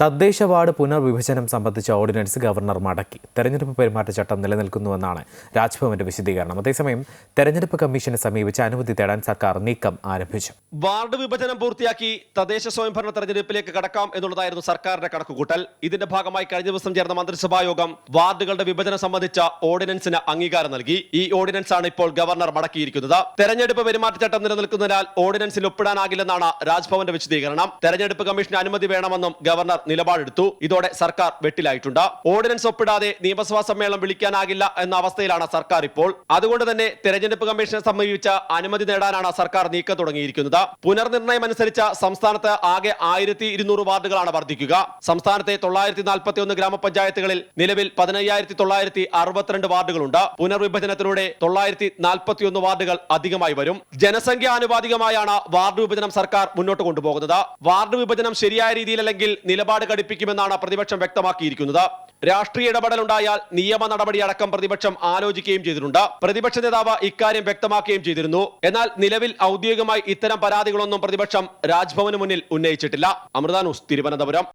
തദ്ദേശ വാർഡ് പുനർവിഭജനം സംബന്ധിച്ച ordinance governor മടക്കി. തെരഞ്ഞെടുപ്പ് പെരുമാറ്റച്ചട്ടം നിലനിൽക്കുന്നുവെന്നാണ് രാജ്ഭവന്റെ വിശദീകരണം. അതേസമയം തെരഞ്ഞെടുപ്പ് കമ്മീഷനെ സമീപിച്ച് അനുമതി തേടാൻ സർക്കാർ നീക്കം ആരംഭിച്ചു. വാർഡ് വിഭജനം പൂർത്തിയാക്കി തദ്ദേശ സ്വയംഭരണ തെരഞ്ഞെടുപ്പിലേക്ക് കടക്കാം എന്നുള്ളതായിരുന്നു സർക്കാരിന്റെ കണക്കുകൂട്ടൽ. ഇതിന്റെ ഭാഗമായി കഴിഞ്ഞ ദിവസം ചേർന്ന മന്ത്രിസഭാ യോഗം വാർഡുകളുടെ വിഭജനം സംബന്ധിച്ച ഓർഡിനൻസിന് അംഗീകാരം നൽകി. ഈ ഓർഡിനൻസ് ആണ് ഇപ്പോൾ ഗവർണർ മടക്കിയിരിക്കുന്നത്. തെരഞ്ഞെടുപ്പ് പെരുമാറ്റച്ചട്ടം നിലനിൽക്കുന്നതിനാൽ ഓർഡിനൻസിൽ ഒപ്പിടാനാകില്ലെന്നാണ് രാജ്ഭവന്റെ വിശദീകരണം. തെരഞ്ഞെടുപ്പ് കമ്മീഷന് അനുമതി വേണമെന്നും ഗവർണർ നിലപാടെടുത്തു. ഇതോടെ സർക്കാർ വെട്ടിലായിട്ടുണ്ട്. ഓർഡിനൻസ് ഒപ്പിടാതെ നിയമസഭാ സമ്മേളനം വിളിക്കാനാകില്ല എന്ന അവസ്ഥയിലാണ് സർക്കാർ ഇപ്പോൾ. അതുകൊണ്ട് തന്നെ തെരഞ്ഞെടുപ്പ് കമ്മീഷനെ സമീപിച്ച അനുമതി നേടാനാണ് സർക്കാർ നീക്കം തുടങ്ങിയിരിക്കുന്നത്. പുനർനിർണയം അനുസരിച്ച് സംസ്ഥാനത്ത് ആകെ ആയിരത്തി ഇരുന്നൂറ് വാർഡുകളാണ് വർദ്ധിക്കുക. സംസ്ഥാനത്തെ തൊള്ളായിരത്തി നാൽപ്പത്തി ഒന്ന് ഗ്രാമപഞ്ചായത്തുകളിൽ നിലവിൽ പതിനയ്യായിരത്തി തൊള്ളായിരത്തി അറുപത്തിരണ്ട് വാർഡുകളുണ്ട്. പുനർവിഭജനത്തിലൂടെ തൊള്ളായിരത്തി നാൽപ്പത്തി ഒന്ന് വാർഡുകൾ അധികമായി വരും. ജനസംഖ്യ ആനുപാതികമായാണ് വാർഡ് വിഭജനം സർക്കാർ മുന്നോട്ട് കൊണ്ടുപോകുന്നത്. വാർഡ് വിഭജനം ശരിയായ രീതിയിലല്ലെങ്കിൽ നിലപാട് ഘടിപ്പിക്കുമെന്നാണ് പ്രതിപക്ഷം വ്യക്തമാക്കിയിരിക്കുന്നത്. രാഷ്ട്രീയ ഇടപെടലുണ്ടായാൽ നിയമ നടപടി അടക്കം പ്രതിപക്ഷം ആലോചിക്കുകയും ചെയ്തിട്ടുണ്ട്. പ്രതിപക്ഷ നേതാവ് ഇക്കാര്യം വ്യക്തമാക്കുകയും ചെയ്തിരുന്നു. എന്നാൽ നിലവിൽ ഔദ്യോഗികമായി ഇത്തരം പരാതികളൊന്നും പ്രതിപക്ഷം രാജ്ഭവന് മുന്നിൽ ഉന്നയിച്ചിട്ടില്ല. അമൃത ന്യൂസ് തിരുവനന്തപുരം.